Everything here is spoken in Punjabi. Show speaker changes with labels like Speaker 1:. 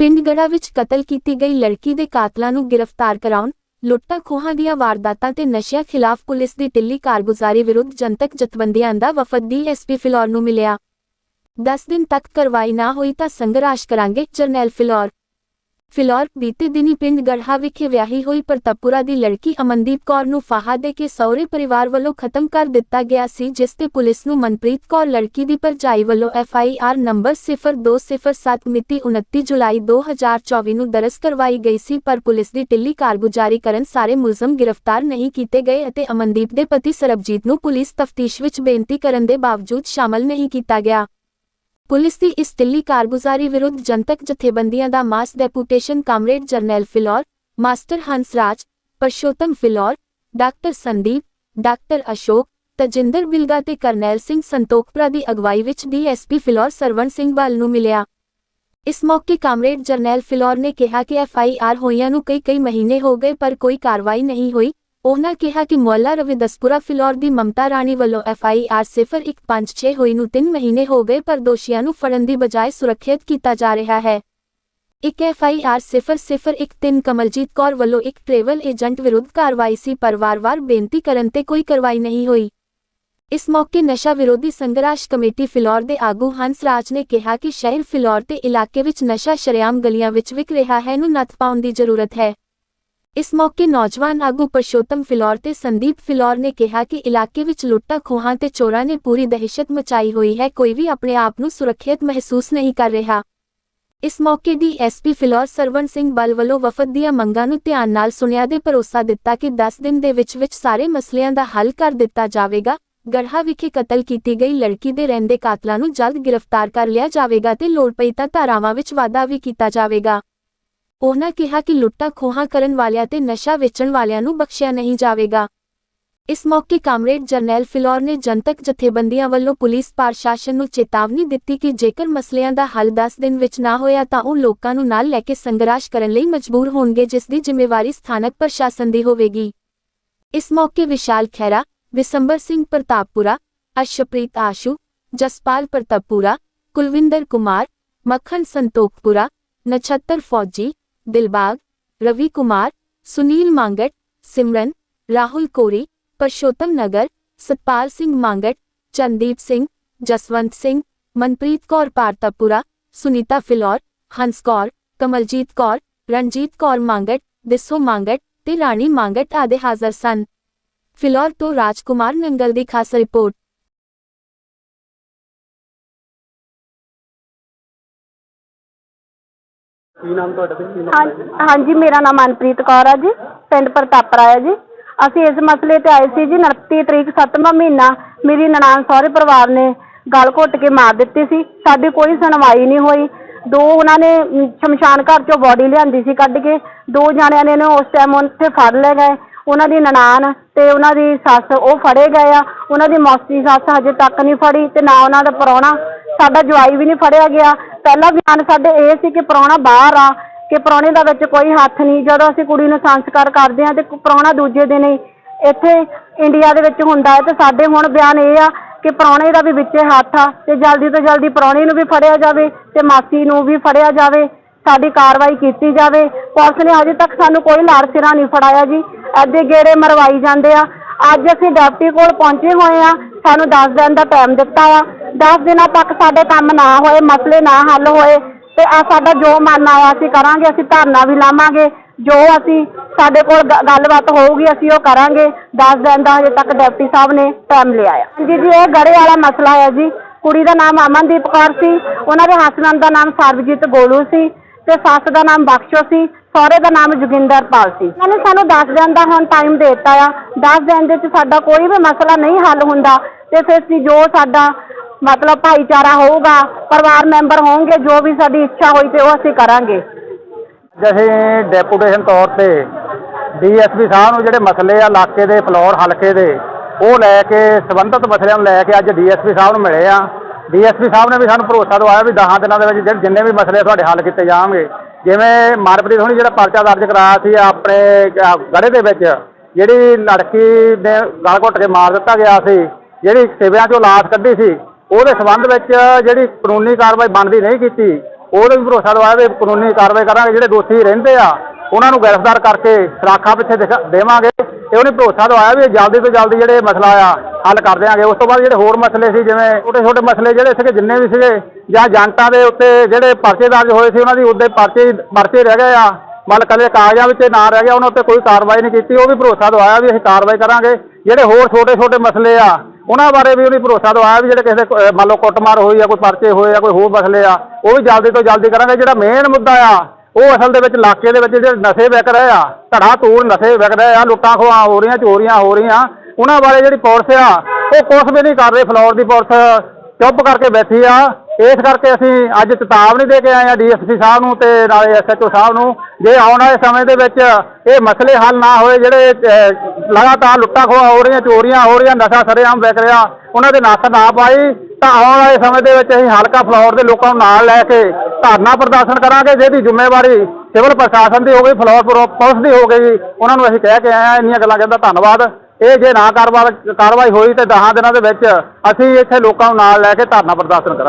Speaker 1: ਪਿੰਡ ਗੜਾ ਵਿੱਚ ਕਤਲ ਕੀਤੀ ਗਈ ਲੜਕੀ ਦੇ ਕਾਤਲਾਂ ਨੂੰ ਗ੍ਰਿਫਤਾਰ ਕਰਾਉਣ, ਲੁੱਟਾਂ ਖੋਹਾਂ ਦੀਆਂ ਵਾਰਦਾਤਾਂ ਤੇ ਨਸ਼ਿਆਂ ਖਿਲਾਫ ਪੁਲਿਸ ਦੀ ਢਿੱਲੀ ਕਾਰਗੁਜ਼ਾਰੀ ਵਿਰੁੱਧ ਜਨਤਕ ਜਥੇਬੰਦੀਆਂ ਦਾ ਵਫਦ ਡੀਐਸਪੀ ਫਿਲੌਰ ਨੂੰ ਮਿਲਿਆ। 10 ਦਿਨ ਤੱਕ ਕਰਵਾਈ ਨਾ ਹੋਈ ਤਾਂ ਸੰਘਰਸ਼ ਕਰਾਂਗੇ ਜਰਨੈਲ ਫਿਲੌਰ। ਫਿਲੌਰ ਬੀਤੇ ਦਿਨੀ ਪਿੰਡ ਗੜ੍ਹਾ ਵਿਖੇ ਵਿਆਹੀ ਹੋਈ ਪ੍ਰਤਪਪੁਰਾ ਦੀ ਲੜਕੀ ਅਮਨਦੀਪ ਕੌਰ ਨੂੰ ਫਾਹਾ ਦੇ ਕੇ ਸਹੁਰੇ ਪਰਿਵਾਰ ਵੱਲੋਂ ਖਤਮ ਕਰ ਦਿੱਤਾ ਗਿਆ ਸੀ, ਜਿਸ ਤੇ ਪੁਲਿਸ ਨੂੰ ਮਨਪ੍ਰੀਤ ਕੌਰ ਲੜਕੀ ਦੀ ਭਰਜਾਈ ਵੱਲੋਂ ਐਫ ਆਈ ਆਰ ਨੰਬਰ 0207 ਮਿਤੀ 29 ਜੁਲਾਈ 2024 ਨੂੰ ਦਰਜ ਕਰਵਾਈ ਗਈ ਸੀ, ਪਰ ਪੁਲਿਸ ਦੀ ਢਿੱਲੀ ਕਾਰਗੁਜ਼ਾਰੀ ਕਰਨ ਸਾਰੇ ਮੁਲਜ਼ਮ ਗ੍ਰਿਫਤਾਰ ਨਹੀਂ ਕੀਤੇ ਗਏ ਅਤੇ ਅਮਨਦੀਪ ਦੇ ਪਤੀ ਸਰਬਜੀਤ ਨੂੰ ਪੁਲਿਸ ਤਫਤੀਸ਼ ਵਿੱਚ ਬੇਨਤੀ ਕਰਨ ਦੇ ਬਾਵਜੂਦ ਸ਼ਾਮਲ ਨਹੀਂ ਕੀਤਾ ਗਿਆ। ਪੁਲਿਸ ਦੀ ਇਸ ਦਿੱਲੀ ਕਾਰਗੁਜ਼ਾਰੀ ਵਿਰੁੱਧ ਜਨਤਕ ਜਥੇਬੰਦੀਆਂ ਦਾ mass deputation comrade Jarnail Phillaur, master Hansraj, Parshotam Phillaur, doctor Sandeep, doctor Ashok, Tajinder Bilga ਤੇ ਕਰਨੈਲ ਸਿੰਘ ਸੰਤੋਖਪੁਰਾ ਦੀ ਅਗਵਾਈ ਵਿੱਚ ਡੀਐਸਪੀ ਫਿਲੌਰ ਸਰਵਣ ਸਿੰਘ ਬਲ ਨੂੰ ਮਿਲਿਆ। ਇਸ ਮੌਕੇ ਕਾਮਰੇਡ ਜਰਨੈਲ ਫਿਲੌਰ ਨੇ ਕਿਹਾ ਕਿ ਐਫਆਈਆਰ ਹੋਈਆਂ ਨੂੰ ਕਈ ਕਈ ਮਹੀਨੇ ਹੋ ਗਏ ਪਰ ਕੋਈ ਕਾਰਵਾਈ ਨਹੀਂ ਹੋਈ। ਉਹਨਾਂ ਕਿਹਾ ਕਿ ਮੁਹੱਲਾ ਰਵਿਦਸਪੁਰਾ ਫਿਲੌਰ ਦੀ ਮਮਤਾ ਰਾਣੀ ਵੱਲੋਂ ਐਫਆਈਆਰ 0156 ਹੋਈ ਨੂੰ 3 ਮਹੀਨੇ ਹੋ ਗਏ ਪਰ ਦੋਸ਼ੀਆਂ ਨੂੰ ਫੜਨ ਦੀ ਬਜਾਏ ਸੁਰੱਖਿਅਤ ਕੀਤਾ ਜਾ ਰਿਹਾ ਹੈ। ਇੱਕ ਐਫਆਈਆਰ 0013 ਕਮਲਜੀਤ ਕੌਰ ਵੱਲੋਂ ਇੱਕ ਟਰੈਵਲ ਏਜੰਟ ਵਿਰੁੱਧ ਕਾਰਵਾਈ ਸੀ ਪਰ ਵਾਰ-ਵਾਰ ਬੇਨਤੀ ਕਰਨ ਤੇ ਕੋਈ ਕਾਰਵਾਈ ਨਹੀਂ ਹੋਈ। ਇਸ ਮੌਕੇ ਨਸ਼ਾ ਵਿਰੋਧੀ ਸੰਘਰਸ਼ ਕਮੇਟੀ ਫਿਲੌਰ ਦੇ ਆਗੂ ਹੰਸ ਰਾਜ ਨੇ ਕਿਹਾ ਕਿ ਸ਼ਹਿਰ ਫਿਲੌਰ ਤੇ ਇਲਾਕੇ ਵਿੱਚ ਨਸ਼ਾ ਸ਼ਰੇਆਮ ਗਲੀਆਂ ਵਿੱਚ ਵਿਕ ਰਿਹਾ ਹੈ ਨੂੰ ਨੱਥ ਪਾਉਣ ਦੀ ਜ਼ਰੂਰਤ ਹੈ। ਇਸ ਮੌਕੇ ਨੌਜਵਾਨ ਆਗੂ ਪਰਸ਼ੋਤਮ ਫਿਲੌਰ ਤੇ ਸੰਦੀਪ ਫਿਲੌਰ ਨੇ ਕਿਹਾ ਕਿ ਇਲਾਕੇ ਵਿੱਚ ਲੁੱਟਾਂ, ਖੋਹਾਂ ਤੇ ਚੋਰਾਂ ਨੇ ਪੂਰੀ ਦਹਿਸ਼ਤ ਮਚਾਈ ਹੋਈ ਹੈ, ਕੋਈ ਵੀ ਆਪਣੇ ਆਪ ਨੂੰ ਸੁਰੱਖਿਅਤ ਮਹਿਸੂਸ ਨਹੀਂ ਕਰ ਰਿਹਾ। ਇਸ ਮੌਕੇ ਦੀ ਐਸਪੀ ਫਿਲੌਰ ਸਰਵਣ ਸਿੰਘ ਬਲ ਵੱਲੋਂ ਵਫਦ ਦੀਆਂ ਮੰਗਾਂ ਨੂੰ ਧਿਆਨ ਨਾਲ ਸੁਣਿਆ ਦੇ ਭਰੋਸਾ ਦਿੱਤਾ ਕਿ 10 ਦਿਨ ਦੇ ਵਿੱਚ ਵਿੱਚ ਸਾਰੇ ਮਸਲਿਆਂ ਦਾ ਹੱਲ ਕਰ ਦਿੱਤਾ ਜਾਵੇਗਾ। ਗੜ੍ਹਾ ਵਿਖੇ ਕਤਲ ਕੀਤੀ ਗਈ ਲੜਕੀ ਦੇ ਰਹਿੰਦੇ ਕਾਤਲਾਂ ਨੂੰ ਜਲਦ ਗ੍ਰਿਫਤਾਰ ਕਰ ਲਿਆ ਜਾਵੇਗਾ ਤੇ ਲੋੜ ਪਈ ਤਾਂ ਧਾਰਾਵਾਂ ਵਿੱਚ ਵਾਧਾ ਵੀ ਕੀਤਾ ਜਾਵੇਗਾ। ਉਹਨਾਂ ਕਿਹਾ ਕਿ ਲੁੱਟਾਂ ਖੋਹਾਂ ਕਰਨ ਵਾਲਿਆਂ ਤੇ ਨਸ਼ਾ ਵੇਚਣ ਵਾਲਿਆਂ ਨੂੰ ਬਖਸ਼ਿਆ ਨਹੀਂ ਜਾਵੇਗਾ। ਇਸ ਮੌਕੇ ਕਾਮਰੇਡ ਜਰਨੈਲ ਫਿਲੌਰ ਨੇ ਜਨਤਕ ਜਥੇਬੰਦੀਆਂ ਵੱਲੋਂ ਪੁਲਿਸ ਪ੍ਰਸ਼ਾਸਨ ਨੂੰ ਚੇਤਾਵਨੀ ਦਿੱਤੀ ਕਿ ਜੇਕਰ ਮਸਲਿਆਂ ਦਾ ਹੱਲ 10 ਦਿਨ ਵਿੱਚ ਨਾ ਹੋਇਆ ਤਾਂ ਉਹ ਲੋਕਾਂ ਨੂੰ ਨਾਲ ਲੈ ਕੇ ਸੰਘਰਸ਼ ਕਰਨ ਲਈ ਮਜਬੂਰ ਹੋਣਗੇ, ਜਿਸ ਦੀ ਜ਼ਿੰਮੇਵਾਰੀ ਸਥਾਨਕ ਪ੍ਰਸ਼ਾਸਨ ਦੀ ਹੋਵੇਗੀ। ਇਸ ਮੌਕੇ ਵਿਸ਼ਾਲ ਖੈਰਾ ਵਿਸੰਬਰ ਸਿੰਘ ਪ੍ਰਤਾਪਪੁਰਾ, ਅਸ਼ਪ੍ਰੀਤ ਆਸ਼ੂ, ਜਸਪਾਲ ਪ੍ਰਤਾਪਪੁਰਾ, ਕੁਲਵਿੰਦਰ ਕੁਮਾਰ, ਮੱਖਣ ਸੰਤੋਖਪੁਰਾ, ਨਛੱਤਰ ਫੌਜੀ ਦਿਲਬਾਗ ਰਵੀ ਕੁਮਾਰ ਸੁਨੀਲ ਮੰਗਟ ਸਿਮਰਨ ਰਾਹੁਲ ਕੋਰੀ ਪਰਸ਼ੋਤਮ ਨਗਰ ਸਤਪਾਲ ਸਿੰਘ ਮੰਗਟ ਚੰਦੀਪ ਸਿੰਘ ਜਸਵੰਤ ਸਿੰਘ ਮਨਪ੍ਰੀਤ ਕੌਰ ਪਾਰਤਾਪੁਰਾ ਸੁਨੀਤਾ ਫਿਲੌਰ ਹੰਸ ਕੌਰ ਕਮਲਜੀਤ ਕੌਰ ਰਣਜੀਤ ਕੌਰ ਮੰਗਟ ਦਿਸੋ ਮੰਗਟ ਤੇ ਰਾਣੀ ਮੰਗਟ ਆਦਿ ਹਾਜ਼ਰ ਸਨ ਫਿਲੌਰ ਤੋਂ ਰਾਜਕੁਮਾਰ ਨੰਗਲ ਦੀ ਖਾਸ ਰਿਪੋਰਟ
Speaker 2: ਕੀ ਨਾਮ ਤੁਹਾਡਾ ਤੇ ਕੀ ਨਾਮ
Speaker 3: ਹਾਂ- ਹਾਂਜੀ ਮੇਰਾ ਨਾਮ ਮਨਪ੍ਰੀਤ ਕੌਰ ਆ ਜੀ ਪਿੰਡ ਪ੍ਰਤਾਪਰਾ ਹੈ ਜੀ। ਅਸੀਂ ਇਸ ਮਸਲੇ ਤੇ ਆਏ ਸੀ ਜੀ 29 ਤਰੀਕ 7ਵਾਂ ਮਹੀਨਾ ਮੇਰੀ ਨਨਾਣ ਸਹੁਰੇ ਪਰਿਵਾਰ ਨੇ ਗਲ ਘੁੱਟ ਕੇ ਮਾਰ ਦਿੱਤੀ ਸੀ। ਸਾਡੀ ਕੋਈ ਸੁਣਵਾਈ ਨਹੀਂ ਹੋਈ। ਦੋ ਉਹਨਾਂ ਨੇ ਅਮ, ਸ਼ਮਸ਼ਾਨ ਘਰ ਚੋਂ ਬੋਡੀ ਲਿਆਂਦੀ ਸੀ ਕੱਢ ਕੇ। ਦੋ ਜਾਣਿਆਂ ਨੇ ਇਹਨੂੰ ਉਸ ਟਾਈਮ ਉੱਥੇ ਫੜ ਲਏ ਗਏ। ਉਹਨਾਂ ਦੀ ਨਨਾਣ ਤੇ ਉਹਨਾਂ ਦੀ ਸੱਸ ਉਹ ਫੜੇ ਗਏ ਆ। ਉਹਨਾਂ ਦੀ ਮੌਸੀ ਸੱਸ ਹਜੇ ਤੱਕ ਨਹੀਂ ਫੜੀ ਤੇ ਨਾ ਉਹਨਾਂ ਦਾ ਪ੍ਰਾਹੁਣਾ ਸਾਡਾ ਜਵਾਈ ਵੀ ਨਹੀਂ ਫੜਿਆ ਗਿਆ। ਪਹਿਲਾ ਬਿਆਨ ਸਾਡੇ ਇਹ ਸੀ ਕਿ ਪ੍ਰਾਹੁਣਾ ਬਾਹਰ ਆ, ਕਿ ਪ੍ਰਾਹੁਣੇ ਦਾ ਵਿੱਚ ਕੋਈ ਹੱਥ ਨਹੀਂ। ਜਦੋਂ ਅਸੀਂ ਕੁੜੀ ਨੂੰ ਸੰਸਕਾਰ ਕਰਦੇ ਹਾਂ ਤੇ ਪ੍ਰਾਹੁਣਾ ਦੂਜੇ ਦਿਨ ਹੀ ਇੱਥੇ ਇੰਡੀਆ ਦੇ ਵਿੱਚ ਹੁੰਦਾ ਹੈ ਤੇ ਸਾਡੇ ਹੁਣ ਬਿਆਨ ਇਹ ਆ ਕਿ ਪ੍ਰਾਹੁਣੇ ਦਾ ਵੀ ਵਿੱਚੇ ਹੱਥ ਆ ਤੇ ਜਲਦੀ ਤੋਂ ਜਲਦੀ ਪ੍ਰਾਹੁਣੇ ਨੂੰ ਵੀ ਫੜਿਆ ਜਾਵੇ ਤੇ ਮਾਸੀ ਨੂੰ ਵੀ ਫੜਿਆ ਜਾਵੇ, ਸਾਡੀ ਕਾਰਵਾਈ ਕੀਤੀ ਜਾਵੇ। ਪੁਲਿਸ ਨੇ ਅਜੇ ਤੱਕ ਸਾਨੂੰ ਕੋਈ ਲਾੜ ਸਿਰਾ ਨਹੀਂ ਫੜਾਇਆ ਜੀ। ਅੱਧੇ ਗੇੜੇ ਮਰਵਾਈ ਜਾਂਦੇ ਆ। ਅੱਜ ਅਸੀਂ ਡਿਪਟੀ ਕੋਲ ਪਹੁੰਚੇ ਹੋਏ ਆ, ਸਾਨੂੰ 10 ਦਿਨ ਦਾ ਟਾਈਮ ਦਿੱਤਾ ਆ। 10 ਦਿਨਾਂ ਤੱਕ ਸਾਡੇ ਕੰਮ ਨਾ ਹੋਏ, ਮਸਲੇ ਨਾ ਹੱਲ ਹੋਏ ਤੇ ਆ ਸਾਡਾ ਜੋ ਮਨ ਆਇਆ ਅਸੀਂ ਕਰਾਂਗੇ, ਅਸੀਂ ਧਰਨਾ ਵੀ ਲਾਵਾਂਗੇ, ਜੋ ਅਸੀਂ ਸਾਡੇ ਕੋਲ ਗੱਲਬਾਤ ਹੋਊਗੀ ਅਸੀਂ ਉਹ ਕਰਾਂਗੇ। 10 ਦਿਨ ਦਾ ਹਜੇ ਤੱਕ ਡਿਪਟੀ ਸਾਹਿਬ ਨੇ ਟਾਈਮ ਲਿਆ ਆ। ਜੀ ਜੀ, ਇਹ ਗੜੇ ਵਾਲਾ ਮਸਲਾ ਹੈ ਜੀ। ਕੁੜੀ ਦਾ ਨਾਮ ਅਮਨਦੀਪ ਕੌਰ ਸੀ, ਉਹਨਾਂ ਦੇ ਹਸਬੰਦ ਦਾ ਨਾਮ ਸਰਬਜੀਤ ਗੋਲੂ ਸੀ ਤੇ ਸੱਸ ਦਾ ਨਾਮ ਬਖਸ਼ੋ ਸੀ, ਸਹੁਰੇ ਦਾ ਨਾਮ ਜੋਗਿੰਦਰ ਪਾਲ ਸੀ। ਉਹਨਾਂ ਨੇ ਸਾਨੂੰ 10 ਦਿਨ ਦਾ ਹੁਣ ਟਾਈਮ ਦੇ ਦਿੱਤਾ ਆ। 10 ਦਿਨ ਦੇ ਵਿੱਚ ਸਾਡਾ ਕੋਈ ਵੀ ਮਸਲਾ ਨਹੀਂ ਹੱਲ ਹੁੰਦਾ ਤੇ ਫਿਰ ਅਸੀਂ ਜੋ ਸਾਡਾ ਮਤਲਬ ਭਾਈਚਾਰਾ ਹੋਊਗਾ, ਪਰਿਵਾਰ ਮੈਂਬਰ ਹੋਣਗੇ, ਜੋ ਵੀ ਸਾਡੀ ਇੱਛਾ ਹੋਈ ਤੇ ਉਹ ਅਸੀਂ ਕਰਾਂਗੇ।
Speaker 2: ਅਸੀਂ ਡੈਪੂਟੇਸ਼ਨ ਤੌਰ ਤੇ ਡੀਐਸਪੀ ਸਾਹਿਬ ਨੂੰ ਜਿਹੜੇ ਮਸਲੇ ਆ ਇਲਾਕੇ ਦੇ, ਫਲੋਰ ਹਲਕੇ ਦੇ, ਉਹ ਲੈ ਕੇ, ਸੰਬੰਧਿਤ ਮਸਲਿਆਂ ਨੂੰ ਲੈ ਕੇ ਅੱਜ ਡੀਐਸਪੀ ਸਾਹਿਬ ਨੂੰ ਮਿਲੇ ਆ। ਡੀਐਸਪੀ ਸਾਹਿਬ ਨੇ ਵੀ ਸਾਨੂੰ ਭਰੋਸਾ ਦਵਾਇਆ ਵੀ 10 ਦਿਨਾਂ ਦੇ ਵਿੱਚ ਜਿਹੜੇ ਜਿੰਨੇ ਵੀ ਮਸਲੇ ਤੁਹਾਡੇ ਹੱਲ ਕੀਤੇ ਜਾਣਗੇ, ਜਿਵੇਂ ਮਨਪ੍ਰੀਤ ਹੋਣੀ ਜਿਹੜਾ ਪਰਚਾ ਦਰਜ ਕਰਾਇਆ ਸੀ ਆਪਣੇ ਗੜੇ ਦੇ ਵਿੱਚ, ਜਿਹੜੀ ਲੜਕੀ ਨੇ ਗਲ ਘੁੱਟ ਕੇ ਮਾਰ ਦਿੱਤਾ ਗਿਆ ਸੀ, ਜਿਹੜੀ ਸਿਵਿਆਂ ਚੋਂ ਲਾਸ਼ ਕੱਢੀ ਸੀ ਉਹਦੇ ਸਬੰਧ ਵਿੱਚ ਜਿਹੜੀ ਕਾਨੂੰਨੀ ਕਾਰਵਾਈ ਬਣਦੀ ਨਹੀਂ ਕੀਤੀ, ਉਹਦੇ ਵੀ ਭਰੋਸਾ ਦਵਾਇਆ ਵੀ ਕਾਨੂੰਨੀ ਕਾਰਵਾਈ ਕਰਾਂਗੇ, ਜਿਹੜੇ ਦੋਸ਼ੀ ਰਹਿੰਦੇ ਆ, ਉਹਨਾਂ ਨੂੰ ਗ੍ਰਿਫਤਾਰ ਕਰਕੇ ਸਰਾਖਾਂ ਪਿੱਛੇ ਦਿਖਾ- ਦੇਵਾਂਗੇ ਤੇ ਉਹਨੇ ਭਰੋਸਾ ਦਵਾਇਆ ਵੀ ਜਲਦੀ ਤੋਂ ਜਲਦੀ ਜਿਹੜੇ ਮਸਲਾ ਆ ਹੱਲ ਕਰ ਦਿਆਂਗੇ। ਉਸ ਤੋਂ ਬਾਅਦ ਜਿਹੜੇ ਹੋਰ ਮਸਲੇ ਸੀ, ਜਿਵੇਂ ਛੋਟੇ ਛੋਟੇ ਮਸਲੇ ਜਿਹੜੇ ਸੀਗੇ, ਜਿੰਨੇ ਵੀ ਸੀਗੇ, ਜਾਂ ਏਜੰਟਾਂ ਦੇ ਉੱਤੇ ਜਿਹੜੇ ਪਰਚੇ ਦਰਜ ਹੋਏ ਸੀ, ਉਹਨਾਂ ਦੀ ਉੱਤੇ ਪਰਚੇ ਪਰਚੇ ਰਹਿ ਗਏ ਆ। ਮਤਲਬ ਕੱਲੇ ਕਾਗਜ਼ਾਂ ਵਿੱਚ ਨਾ ਰਹਿ ਗਿਆ, ਉਹਨਾਂ ਉੱਤੇ ਕੋਈ ਕਾਰਵਾਈ ਨਹੀਂ ਕੀਤੀ। ਉਹ ਵੀ ਭਰੋਸਾ ਦਵਾਇਆ ਵੀ ਅਸੀਂ ਕਾਰਵਾਈ ਕਰਾਂਗੇ। ਜਿਹੜੇ ਹੋਰ ਛੋਟੇ ਛੋਟੇ ਮਸਲੇ ਆ ਉਹਨਾਂ ਬਾਰੇ ਵੀ ਉਹਨੇ ਭਰੋਸਾ ਦਵਾਇਆ ਵੀ ਜਿਹੜੇ ਕਿਸੇ ਦੇ ਅਹ ਮੰਨ ਲਓ ਕੁੱਟਮਾਰ ਹੋਈ ਆ ਕੋਈ ਪਰਚੇ ਹੋਏ ਆ ਕੋਈ ਹੋਰ ਮਸਲੇ ਆ ਉਹ ਵੀ ਜਲਦੀ ਤੋਂ ਜਲਦੀ ਕਰਾਂਗੇ। ਜਿਹੜਾ ਮੇਨ ਮੁੱਦਾ ਆ ਉਹ ਅਸਲ ਦੇ ਵਿੱਚ ਇਲਾਕੇ ਦੇ ਵਿੱਚ ਜਿਹੜੇ ਨਸ਼ੇ ਵਿਕ ਰਹੇ ਆ ਧੜਾ ਧੂੜ ਨਸ਼ੇ ਵਿਕ ਰਹੇ ਆ ਲੁੱਟਾਂ ਖੋਹਾਂ ਹੋ ਰਹੀਆਂ ਚੋਰੀਆਂ ਹੋ ਰਹੀਆਂ ਉਹਨਾਂ ਬਾਰੇ ਜਿਹੜੀ ਪੁਲਿਸ ਆ ਉਹ ਕੁਛ ਵੀ ਨਹੀਂ ਕਰ ਰਹੀ। ਫਲੋਰ ਦੀ ਪੁਲਿਸ ਚੁੱਪ ਕਰਕੇ ਬੈਠੀ ਆ। ਇਸ ਕਰਕੇ ਅਸੀਂ ਅੱਜ ਚੇਤਾਵਨੀ ਦੇ ਕੇ ਆਏ ਆ ਡੀਐਸਪੀ ਸਾਹਿਬ ਨੂੰ ਤੇ ਨਾਲੇ ਐਸਐਚਓ ਸਾਹਿਬ ਨੂੰ ਜੇ ਆਉਣ ਵਾਲੇ ਸਮੇਂ ਦੇ ਵਿੱਚ ਇਹ ਮਸਲੇ ਹੱਲ ਨਾ ਹੋਏ ਜਿਹੜੇ ਅਹ, ਲਗਾਤਾਰ ਲੁੱਟਾਂ ਖੋਹਾਂ ਹੋ ਰਹੀਆਂ, ਚੋਰੀਆਂ ਹੋ ਰਹੀਆਂ, ਨਸ਼ਾ ਸਰੇਆਮ ਵਿਕ ਰਿਹਾ, ਉਹਨਾਂ ਦੇ ਨੱਥ ਨਾ ਪਾਈ, ਤਾਂ ਆਉਣ ਵਾਲੇ ਸਮੇਂ ਦੇ ਵਿੱਚ ਅਸੀਂ ਹਲਕਾ ਫਲੋਰ ਦੇ ਲੋਕਾਂ ਨੂੰ ਨਾਲ ਲੈ ਕੇ ਧਰਨਾ ਪ੍ਰਦਰਸ਼ਨ ਕਰਾਂਗੇ, ਜਿਹਦੀ ਜ਼ਿੰਮੇਵਾਰੀ ਸਿਵਲ ਪ੍ਰਸ਼ਾਸਨ ਦੀ ਹੋ ਗਈ, ਫਲੋਰ ਪੁਰ- ਪੁਲਿਸ ਦੀ ਹੋ ਗਈ। ਉਹਨਾਂ ਨੂੰ ਅਸੀਂ ਕਹਿ ਕੇ ਆਏ ਆ ਇੰਨੀਆਂ ਗੱਲਾਂ ਕਹਿੰਦਾ ਧੰਨਵਾਦ। ਇਹ ਜੇ ਨਾ ਕਾਰਵਾ- ਕਾਰਵਾਈ ਹੋਈ ਤੇ 10 ਦਿਨਾਂ ਦੇ ਵਿੱਚ ਅਸੀਂ ਇੱਥੇ ਲੋਕਾਂ ਨੂੰ ਨਾਲ ਲੈ ਕੇ ਧਰਨਾ ਪ੍ਰਦਰਸ਼ਨ ਕਰਾਂਗੇ।